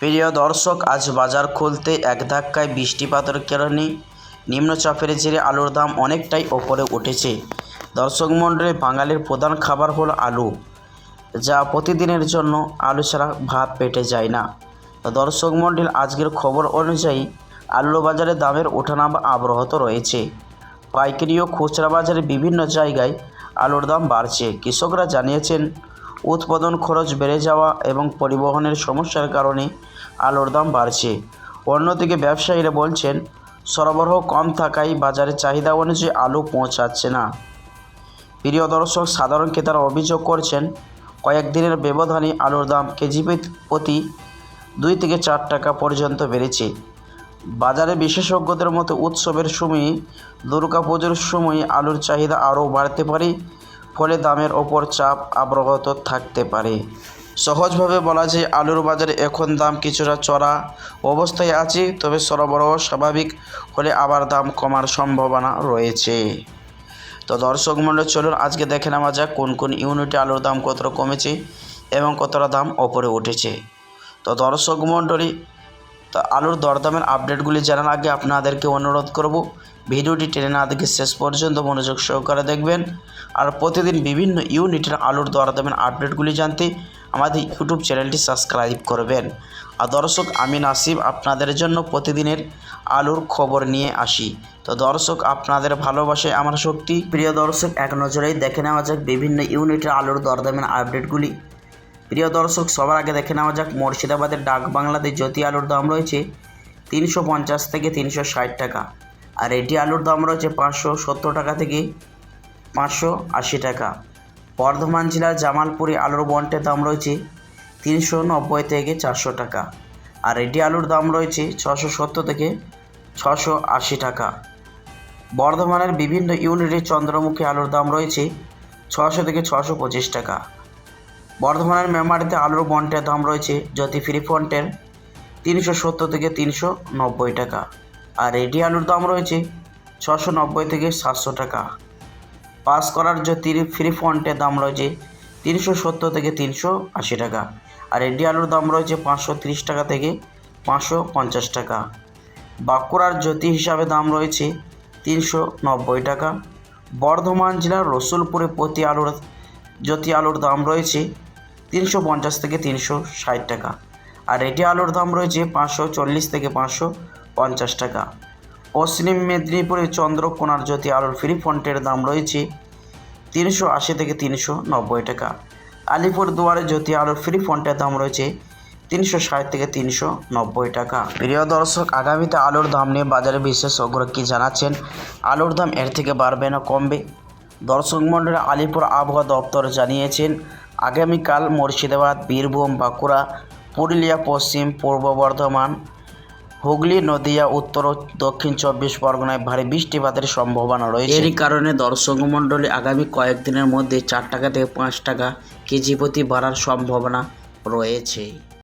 প্রিয় দর্শক, আজ বাজার খুলতে এক ধাক্কায় বৃষ্টিপাতের কারণে নিম্নচাপের জেরে আলুর দাম অনেকটাই ওপরে উঠেছে। দর্শক মণ্ডলী, বাঙালির প্রধান খাবার হলো আলু, যা প্রতিদিনের জন্য আলু ছাড়া ভাত পেটে যায় না। দর্শক মণ্ডল, আজকের খবর অনুযায়ী আলু বাজারে দামের ওঠানামা অব্যাহত রয়েছে। পাইকারি ও খুচরা বাজারে বিভিন্ন জায়গায় আলুর দাম বাড়ছে। কৃষকরা জানিয়েছেন উৎপাদন খরচ বেড়ে যাওয়া এবং পরিবহনের সমস্যার কারণে আলুর দাম বাড়ছে। অন্যদিকে ব্যবসায়ীরা বলছেন, সরবরাহ কম থাকায় বাজারে চাহিদা অনুযায়ী আলু পৌঁছাচ্ছে না। প্রিয় দর্শক, সাধারণ ক্রেতারা অভিযোগ করছেন কয়েকদিনের ব্যবধানে আলুর দাম কেজি প্রতি দুই থেকে চার টাকা পর্যন্ত বেড়েছে। বাজারে বিশেষজ্ঞদের মতো, উৎসবের সময়ে, দুর্গাপুজোর সময়ে আলুর চাহিদা আরও বাড়তে পারে ফলে দামের ওপর চাপ অব্যাহত থাকতে পারে। সহজভাবে বলা যায়, আলুর বাজারে এখন দাম কিছুটা চড়া অবস্থায় আছে, তবে সরবরাহ স্বাভাবিক হলে আবার দাম কমার সম্ভাবনা রয়েছে। তো দর্শক মণ্ডল, চলুন আজকে দেখে নেওয়া যাক কোন কোন ইউনিটে আলুর দাম কতটা কমেছে এবং কতটা দাম ওপরে উঠেছে। তো দর্শক মণ্ডলী তো আলুর দরদামের আপডেটগুলি জানার আগে আপনাদেরকে অনুরোধ করব, ভিডিওটি টেনে না দেখে শেষ পর্যন্ত মনোযোগ সহকারে দেখবেন। আর প্রতিদিন বিভিন্ন ইউনিটের আলুর দরদামের আপডেটগুলি জানতে আমাদের ইউটিউব চ্যানেলটি সাবস্ক্রাইব করবেন। আর দর্শক, আমি নাসিব আপনাদের জন্য প্রতিদিনের আলুর খবর নিয়ে আসি। তো দর্শক, আপনাদের ভালোবাসায় আমার শক্তি। প্রিয় দর্শক, এক নজরেই দেখে নেওয়া যাক বিভিন্ন ইউনিটের আলুর দরদামের আপডেটগুলি। প্রিয় দর্শক, সবার আগে দেখে নেওয়া যাক মুর্শিদাবাদের ডাক বাংলাতে জ্যোতি আলুর দাম রয়েছে তিনশো পঞ্চাশ থেকে তিনশো ষাট টাকা আর এটি আলুর দাম রয়েছে পাঁচশো সত্তর টাকা থেকে পাঁচশো আশি টাকা। বর্ধমান জেলার জামালপুরে আলুর বন্টের দাম রয়েছে তিনশো নব্বই থেকে চারশো টাকা আর এটি আলুর দাম রয়েছে ছশো সত্তর থেকে ছশো আশি টাকা। বর্ধমানের বিভিন্ন ইউনিটে চন্দ্রমুখী আলুর দাম রয়েছে ছশো থেকে ছশো পঁচিশ টাকা। বর্ধমানের মেমারিতে আলুর বন্টের দাম রয়েছে জ্যোতি ফ্রি ফন্টের তিনশো সত্তর থেকে তিনশো নব্বই টাকা। আর রেডি আলুর দাম রয়েছে ছশো নব্বই থেকে সাতশো টাকা। পাস করার জ্যোতির ফ্রি ফন্টের দাম রয়েছে তিনশো সত্তর থেকে তিনশো আশি টাকা। আর রেডি আলুর দাম রয়েছে পাঁচশো তিরিশ টাকা থেকে পাঁচশো পঞ্চাশ টাকা। বাঁকুড়ার জ্যোতি হিসাবে দাম রয়েছে তিনশো নব্বই টাকা। বর্ধমান জেলার রসুলপুরে প্রতি আলুর জ্যোতি আলুর দাম রয়েছে তিনশো পঞ্চাশ থেকে তিনশো ষাট টাকা। আর এটি আলুর দাম রয়েছে পাঁচশো চল্লিশ থেকে পাঁচশো পঞ্চাশ টাকা। পশ্চিম মেদিনীপুরে চন্দ্রকোনার জ্যোতি আলুর ফ্রি ফন্টের দাম রয়েছে তিনশো আশি থেকে তিনশো নব্বই টাকা। আলিপুর দুয়ারে জ্যোতি আলুর ফ্রি ফন্টের দাম রয়েছে তিনশো ষাট থেকে তিনশো নব্বই টাকা। প্রিয় দর্শক, আগামীতে আলুর দাম নিয়ে বাজারে বিশেষজ্ঞরা কী জানাচ্ছেন? আলুর দাম এর থেকে বাড়বে না, কমবে। দর্শক মণ্ডলী, আলিপুর আবহাওয়া দপ্তর জানিয়েছেন আগামীকাল মুর্শিদাবাদ, বীরভূম, বাঁকুড়া, পুরুলিয়া, পশ্চিম, পূর্ব বর্ধমান, হুগলি, নদিয়া, উত্তর ও দক্ষিণ চব্বিশ পরগনায় ভারী বৃষ্টিপাতের সম্ভাবনা রয়েছে। এরই কারণে দর্শক মণ্ডলী আগামী কয়েকদিনের মধ্যে চার টাকা থেকে পাঁচ টাকা কেজি প্রতি বাড়ার সম্ভাবনা রয়েছে।